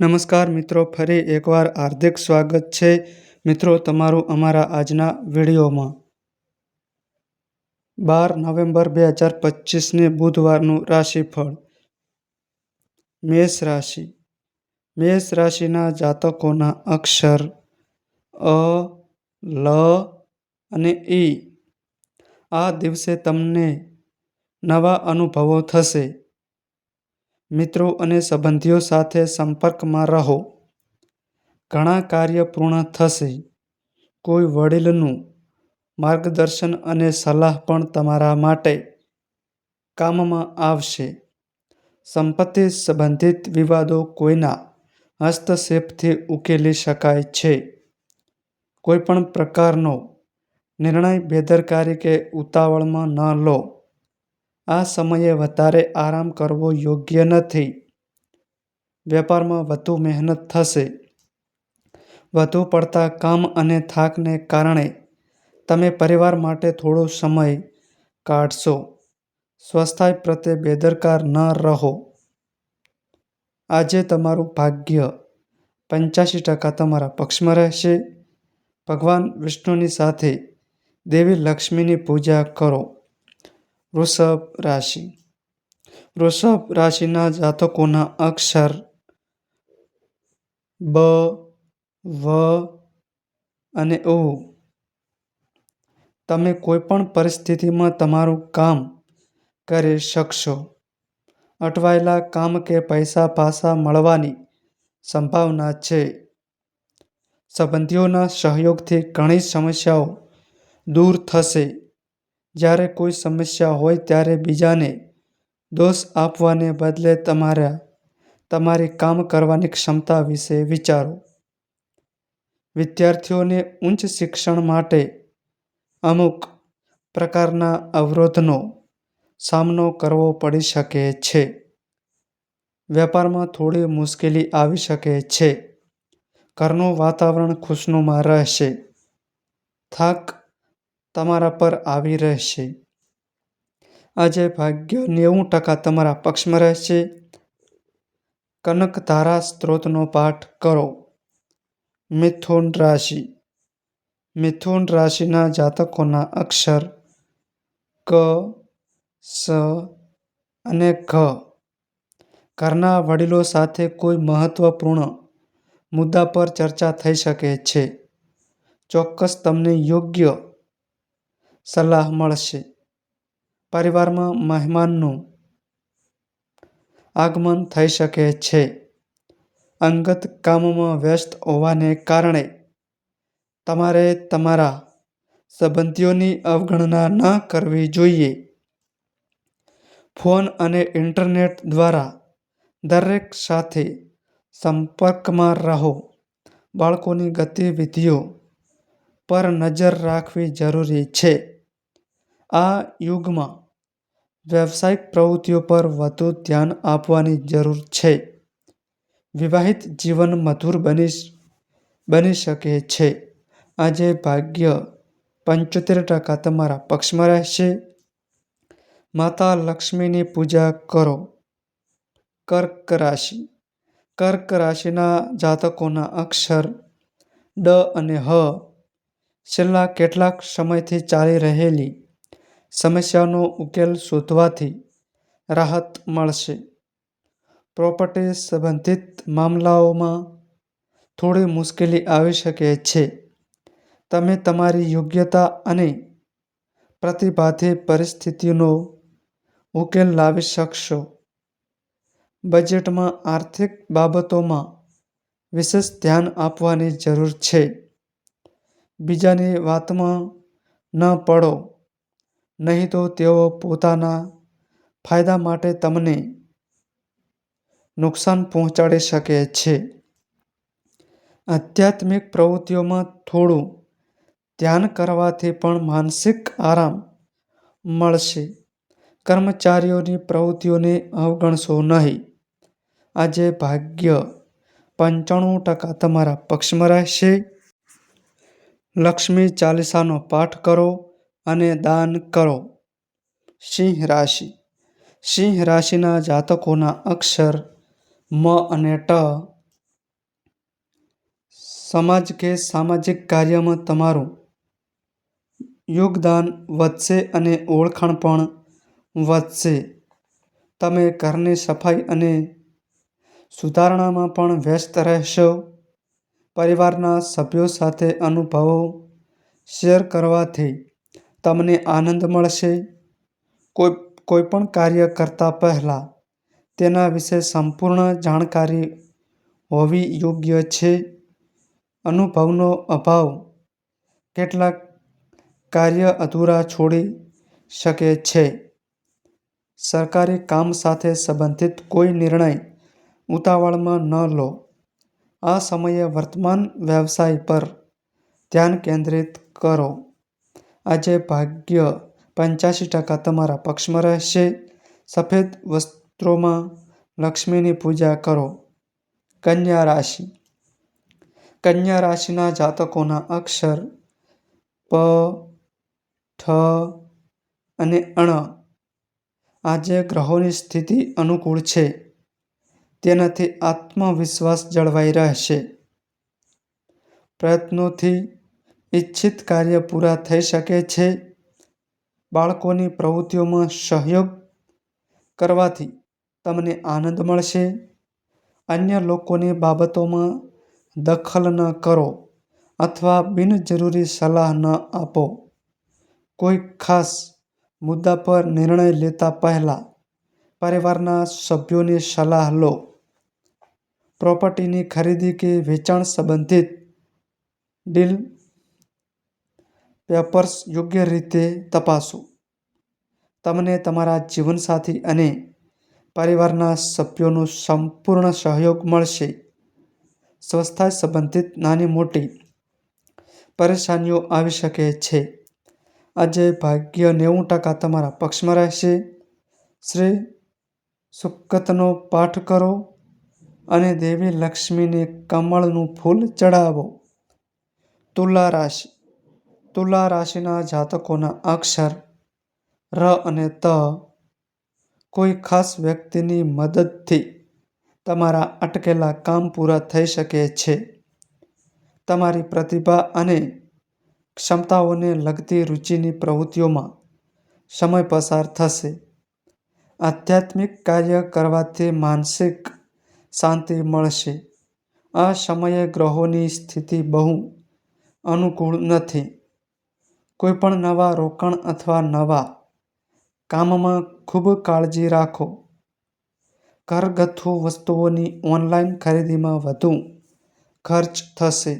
નમસ્કાર મિત્રો, ફરી એકવાર હાર્દિક સ્વાગત છે મિત્રો તમારું અમારા આજના વિડીયોમાં. બાર નવેમ્બર બે હજાર પચીસને બુધવારનું રાશિફળ. મેષ રાશિ. મેષ રાશિના જાતકોના અક્ષર અ, લ અને ઈ. આ દિવસે તમને નવા અનુભવો થશે. મિત્રો અને સંબંધીઓ સાથે સંપર્કમાં રહો. ઘણા કાર્ય પૂર્ણ થશે. કોઈ વડીલનું માર્ગદર્શન અને સલાહ પણ તમારા માટે કામમાં આવશે. સંપત્તિ સંબંધિત વિવાદો કોઈના હસ્તક્ષેપથી ઉકેલી શકાય છે. કોઈ પણ પ્રકારનો નિર્ણય બેદરકારી કે ઉતાવળમાં ન લો. આ સમયે વધારે આરામ કરવો યોગ્ય નથી. વેપારમાં વધુ મહેનત થશે. વધુ પડતા કામ અને થાકને કારણે તમે પરિવાર માટે થોડો સમય કાઢશો. સ્વસ્થાય પ્રત્યે બેદરકાર ન રહો. આજે તમારું ભાગ્ય પંચ્યાસી ટકા તમારા પક્ષમાં રહેશે. ભગવાન વિષ્ણુની સાથે દેવી લક્ષ્મીની પૂજા કરો. વૃષભ રાશિ. વૃષભ રાશિના જાતકોના અક્ષર બ, વ અને ઉ. તમે કોઈપણ પરિસ્થિતિમાં તમારું કામ કરી શકશો. અટવાયેલા કામ કે પૈસા પાછા મળવાની સંભાવના છે. સંબંધીઓના સહયોગથી ઘણી સમસ્યાઓ દૂર થશે. જ્યારે કોઈ સમસ્યા હોય ત્યારે બીજાને દોષ આપવાને બદલે તમારા, તમારી કામ કરવાની ક્ષમતા વિશે વિચારો. વિદ્યાર્થીઓને ઉચ્ચ શિક્ષણ માટે અમુક પ્રકારના અવરોધનો સામનો કરવો પડી શકે છે. વેપારમાં થોડી મુશ્કેલી આવી શકે છે. ઘરનું વાતાવરણ ખુશનુમાં રહેશે. થાક તમારા પર આવી રહેશે. આજે ભાગ્ય નેવું ટકા તમારા પક્ષમાં રહેશે. કનકધારા સ્ત્રોતનો પાઠ કરો. મિથુન રાશિ. મિથુન રાશિના જાતકોના અક્ષર ક, સ અને ઘ. ઘરના વડીલો સાથે કોઈ મહત્વપૂર્ણ મુદ્દા પર ચર્ચા થઈ શકે છે. ચોક્કસ તમને યોગ્ય સલાહ મળશે. પરિવારમાં મહેમાનનું આગમન થઈ શકે છે. અંગત કામમાં વ્યસ્ત હોવાને કારણે તમારે તમારા સંબંધીઓની અવગણના ન કરવી જોઈએ. ફોન અને ઇન્ટરનેટ દ્વારા દરેક સાથે સંપર્કમાં રહો. બાળકોની ગતિવિધિઓ પર નજર રાખવી જરૂરી છે. આ યુગમાં વ્યવસાયિક પ્રવૃત્તિઓ પર વધુ ધ્યાન આપવાની જરૂર છે. વિવાહિત જીવન મધુર બની બની શકે છે. આજે ભાગ્ય પંચોતેર ટકા તમારા પક્ષમાં રહેશે. માતા લક્ષ્મીની પૂજા કરો. કર્ક રાશિ, કર્ક રાશિના જાતકોના અક્ષર ડ અને હ છેલ્લા કેટલાક સમયથી ચાલી રહેલી સમસ્યાનો ઉકેલ શોધવાથી રાહત મળશે. પ્રોપર્ટી સંબંધિત મામલાઓમાં થોડી મુશ્કેલી આવી શકે છે. તમે તમારી યોગ્યતા અને પ્રતિભાથી પરિસ્થિતિનો ઉકેલ લાવી શકશો. બજેટમાં આર્થિક બાબતોમાં વિશેષ ધ્યાન આપવાની જરૂર છે. બીજાની વાતમાં ન પડો. નહીં તો તેઓ પોતાના ફાયદા માટે તમને નુકસાન પહોંચાડી શકે છે. આધ્યાત્મિક પ્રવૃત્તિઓમાં થોડું ધ્યાન કરવાથી પણ માનસિક આરામ મળશે. કર્મચારીઓની પ્રવૃત્તિઓને અવગણશો નહીં. આજે ભાગ્ય પંચાણું ટકા તમારા પક્ષમાં રહેશે. લક્ષ્મી ચાલીસાનો પાઠ કરો. અને દાન કરો સિંહ રાશિ સિંહ રાશિના જાતકોના અક્ષર મ અને ટ સમાજ કે સામાજિક કાર્યમાં તમારું યોગદાન વધશે અને ઓળખાણ પણ વધશે. તમે ઘરની સફાઈ અને સુધારણામાં પણ વ્યસ્ત રહેશો. પરિવારના સભ્યો સાથે અનુભવો શેર કરવાથી તમને આનંદ મળશે. કોઈ કોઈપણ કાર્ય કરતા પહેલાં તેના વિશે સંપૂર્ણ જાણકારી હોવી યોગ્ય છે. અનુભવનો અભાવ કેટલાક કાર્ય અધૂરા છોડી શકે છે. સરકારી કામ સાથે સંબંધિત કોઈ નિર્ણય ઉતાવળમાં ન લો. આ સમયે વર્તમાન વ્યવસાય પર ધ્યાન કેન્દ્રિત કરો. આજે ભાગ્ય પંચ્યાસી ટકા તમારા પક્ષમાં રહેશે. સફેદ વસ્ત્રોમાં લક્ષ્મીની પૂજા કરો. કન્યા રાશિ: કન્યા રાશિના જાતકોના અક્ષર પ, ઠ અને અણ આજે ગ્રહોની સ્થિતિ અનુકૂળ છે. તેનાથી આત્મવિશ્વાસ જળવાઈ રહેશે. પ્રયત્નોથી ઇચ્છિત કાર્ય પૂરા થઈ શકે છે. બાળકોની પ્રવૃત્તિઓમાં સહયોગ કરવાથી તમને આનંદ મળશે. અન્ય લોકોની બાબતોમાં દખલ ન કરો અથવા બિનજરૂરી સલાહ ન આપો. કોઈ ખાસ મુદ્દા પર નિર્ણય લેતા પહેલાં પરિવારના સભ્યોની સલાહ લો. પ્રોપર્ટીની ખરીદી કે વેચાણ સંબંધિત ડીલ પેપર્સ યોગ્ય રીતે તપાસો. તમને તમારા જીવનસાથી અને પરિવારના સભ્યોનો સંપૂર્ણ સહયોગ મળશે. સ્વાસ્થ્ય સંબંધિત નાની-મોટી પરેશાનીઓ આવી શકે છે. આજે ભાગ્ય નેવું ટકા તમારા પક્ષમાં રહેશે. શ્રી સુકતનો પાઠ કરો અને દેવી લક્ષ્મીને કમળનું ફૂલ ચડાવો તુલા રાશિ: તુલા રાશિના જાતકોના અક્ષર ર અને ત. કોઈ ખાસ વ્યક્તિની મદદથી તમારા અટકેલા કામ પૂરા થઈ શકે છે. તમારી પ્રતિભા અને ક્ષમતાઓને લગતી રુચિની પ્રવૃત્તિઓમાં સમય પસાર થશે. આધ્યાત્મિક કાર્ય કરવાથી માનસિક શાંતિ મળશે. આ સમયે ગ્રહોની સ્થિતિ બહુ અનુકૂળ નથી. કોઈપણ નવા રોકાણ અથવા નવા કામમાં ખૂબ કાળજી રાખો. ઘરગથ્થુ વસ્તુઓની ઓનલાઈન ખરીદીમાં વધુ ખર્ચ થશે.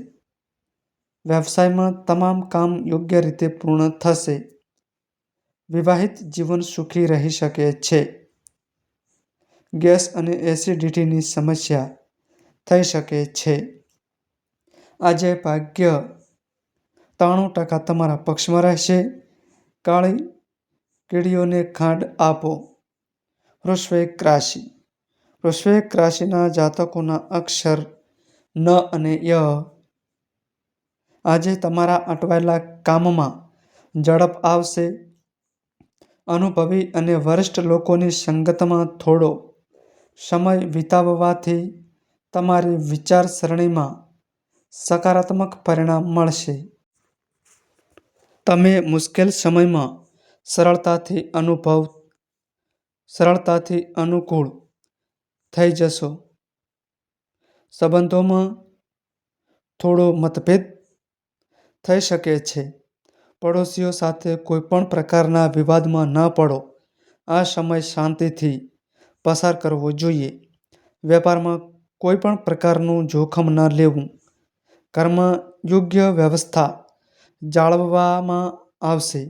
વ્યવસાયમાં તમામ કામ યોગ્ય રીતે પૂર્ણ થશે. વિવાહિત જીવન સુખી રહી શકે છે. ગેસ અને એસિડિટીની સમસ્યા થઈ શકે છે. આજે ભાગ્ય ત્રાણું ટકા તમારા પક્ષમાં રહેશે. કાળી કીડીઓને ખાંડ આપો. વૃશ્ચિક રાશિ: વૃશ્ચિક રાશિના જાતકોના અક્ષર ન અને ય. આજે તમારા અટવાયેલા કામમાં ઝડપ આવશે. અનુભવી અને વરિષ્ઠ લોકોની સંગતમાં થોડો સમય વિતાવવાથી તમારી વિચારસરણીમાં સકારાત્મક પરિણામ મળશે. તમે મુશ્કેલ સમયમાં સરળતાથી અનુભવ, સરળતાથી અનુકૂળ થઈ જશો. સંબંધોમાં થોડો મતભેદ થઈ શકે છે. પડોશીઓ સાથે કોઈપણ પ્રકારના વિવાદમાં ન પડો. આ સમય શાંતિથી પસાર કરવો જોઈએ. વેપારમાં કોઈપણ પ્રકારનું જોખમ ન લેવું. ઘરમાં યોગ્ય વ્યવસ્થા જાળવવામાં આવશે.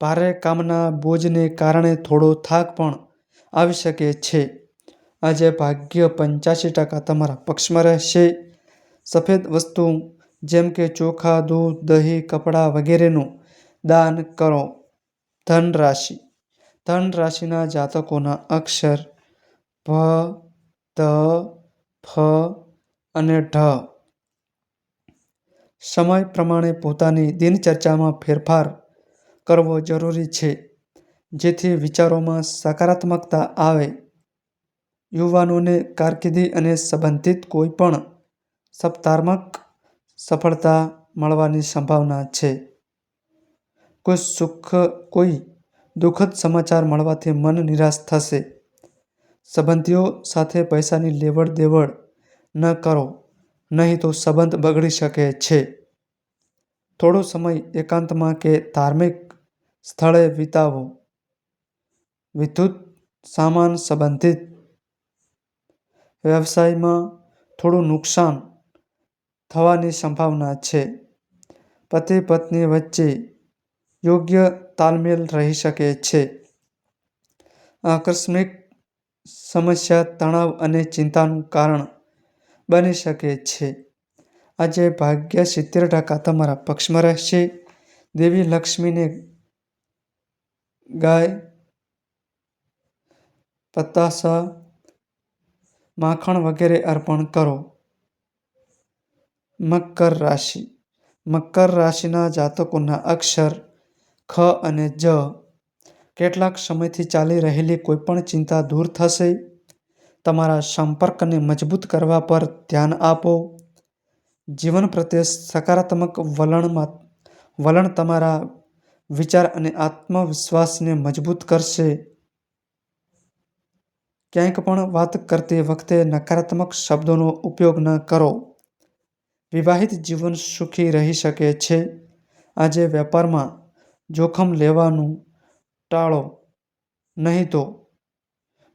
ભારે કામના બોજને કારણે થોડો થાક પણ આવી શકે છે. આજે ભાગ્ય પંચ્યાસી ટકા તમારા પક્ષમાં રહેશે. સફેદ વસ્તુ જેમ કે ચોખા, દૂધ, દહીં, કપડાં વગેરેનું દાન કરો. ધન રાશિ: ધન રાશિના જાતકોના અક્ષર ભ, ત, ફ અને ઢ. સમય પ્રમાણે પોતાની દિનચર્ચામાં ફેરફાર કરવો જરૂરી છે, જેથી વિચારોમાં સકારાત્મકતા આવે. યુવાનોને કારકિર્દી અને સંબંધિત કોઈપણ સપ્તાત્મક સફળતા મળવાની સંભાવના છે. કોઈ સુખ, કોઈ દુઃખદ સમાચાર મળવાથી મન નિરાશ થશે. સંબંધીઓ સાથે પૈસાની લેવડ-દેવડ ન કરો નહીં તો સંબંધ બગડી શકે છે. થોડો સમય એકાંતમાં કે ધાર્મિક સ્થળે વિતાવો. વિદ્યુત સામાન સંબંધિત વ્યવસાયમાં થોડું નુકસાન થવાની સંભાવના છે. પતિ-પત્ની વચ્ચે યોગ્ય તાલમેલ રહી શકે છે. આકસ્મિક સમસ્યા, તણાવ અને ચિંતાનું કારણ બની શકે છે. આજે ભાગ્ય સિત્તેર ટકા તમારા પક્ષમાં રહેશે. દેવી લક્ષ્મીને ગાય, પતાસા, માખણ વગેરે અર્પણ કરો. મકર રાશિ મકર રાશિના જાતકોના અક્ષર ખ અને જ. કેટલાક સમયથી ચાલી રહેલી કોઈપણ ચિંતા દૂર થશે. તમારા સંપર્કને મજબૂત કરવા પર ધ્યાન આપો. જીવન પ્રત્યે સકારાત્મક વલણમાં, વલણ તમારા વિચાર અને આત્મવિશ્વાસને મજબૂત કરશે. ક્યાંક પણ વાત કરતી વખતે નકારાત્મક શબ્દોનો ઉપયોગ ન કરો. વિવાહિત જીવન સુખી રહી શકે છે. આજે વેપારમાં જોખમ લેવાનું ટાળો, નહીં તો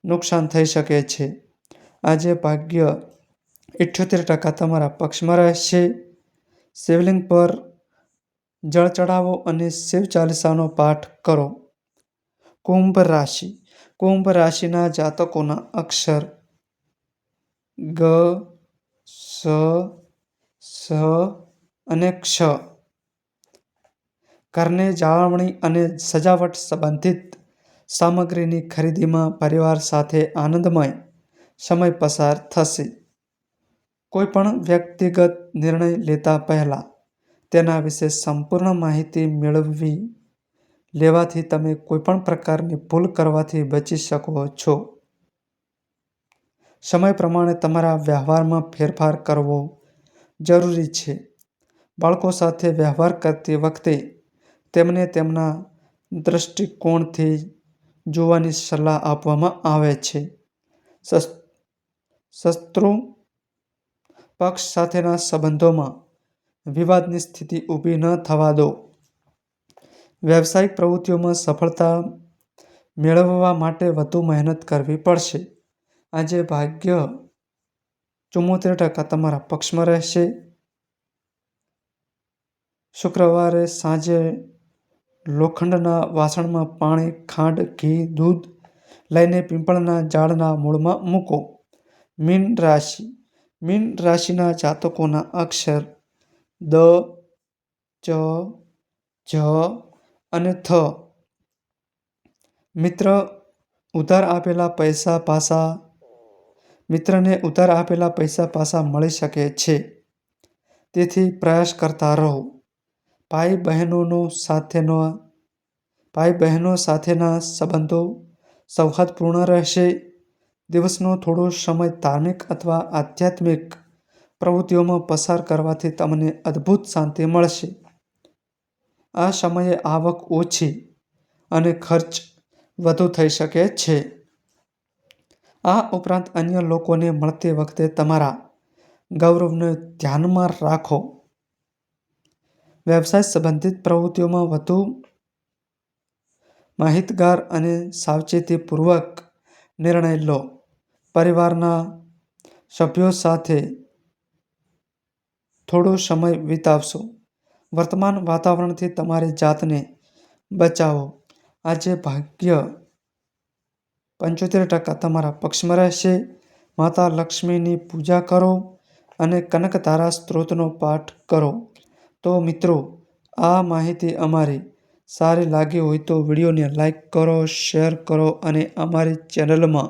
નુકસાન થઈ શકે છે. આજે ભાગ્ય ઇઠ્યોતેર ટકા તમારા પક્ષમાં રહેશે. શિવલિંગ પર જળ ચઢાવો અને શિવ ચાલીસાનો પાઠ કરો. કુંભ રાશિ કુંભ રાશિના જાતકોના અક્ષર ગ, સ સ અને ક્ષ. ઘરની જાળવણી અને સજાવટ સંબંધિત સામગ્રીની ખરીદીમાં પરિવાર સાથે આનંદમય સમય પસાર થશે. કોઈપણ વ્યક્તિગત નિર્ણય લેતા પહેલાં તેના વિશે સંપૂર્ણ માહિતી મેળવી લેવાથી તમે કોઈપણ પ્રકારની ભૂલ કરવાથી બચી શકો છો. સમય પ્રમાણે તમારા વ્યવહારમાં ફેરફાર કરવો જરૂરી છે. બાળકો સાથે વ્યવહાર કરતી વખતે તેમને તેમના દૃષ્ટિકોણથી જોવાની સલાહ આપવામાં આવે છે. શત્રુ પક્ષ સાથેના સંબંધોમાં વિવાદની સ્થિતિ ઊભી ન થવા દો. વ્યવસાયિક પ્રવૃત્તિઓમાં સફળતા મેળવવા માટે વધુ મહેનત કરવી પડશે. આજે ભાગ્ય ચુમોતેર ટકા તમારા પક્ષમાં રહેશે. શુક્રવારે સાંજે લોખંડના વાસણમાં પાણી, ખાંડ, ઘી, દૂધ લઈને પીંપળના ઝાડના મૂળમાં મૂકો. મીન રાશિ મીન રાશિના જાતકોના અક્ષર દ, ચ, ઝ અને થ. મિત્ર ઉધાર આપેલા પૈસા પાસા મિત્રને ઉધાર આપેલા પૈસા પાસા મળી શકે છે. તેથી પ્રયાસ કરતા રહો. ભાઈ-બહેનો સાથેના સંબંધો સૌહાર્દપૂર્ણ રહેશે. દિવસનો થોડો સમય ધાર્મિક અથવા આધ્યાત્મિક પ્રવૃત્તિઓમાં પસાર કરવાથી તમને અદ્ભુત શાંતિ મળશે. આ સમયે આવક ઓછી અને ખર્ચ વધુ થઈ શકે છે. આ ઉપરાંત અન્ય લોકોને મળતી વખતે તમારા ગૌરવને ધ્યાનમાં રાખો. વ્યવસાય સંબંધિત પ્રવૃત્તિઓમાં વધુ માહિતગાર અને સાવચેતીપૂર્વક નિર્ણય લો. પરિવારના સભ્યો સાથે થોડો સમય વિતાવશો. વર્તમાન વાતાવરણથી તમારી જાતને બચાવો. આજે ભાગ્ય પંચોતેર ટકા તમારા પક્ષમાં રહેશે. માતા લક્ષ્મીની પૂજા કરો અને કનકધારા સ્ત્રોતનો પાઠ કરો. તો મિત્રો આ માહિતી અમારી સારી લાગી હોય તો વિડીયોને લાઈક કરો, શેર કરો અને અમારી ચેનલમાં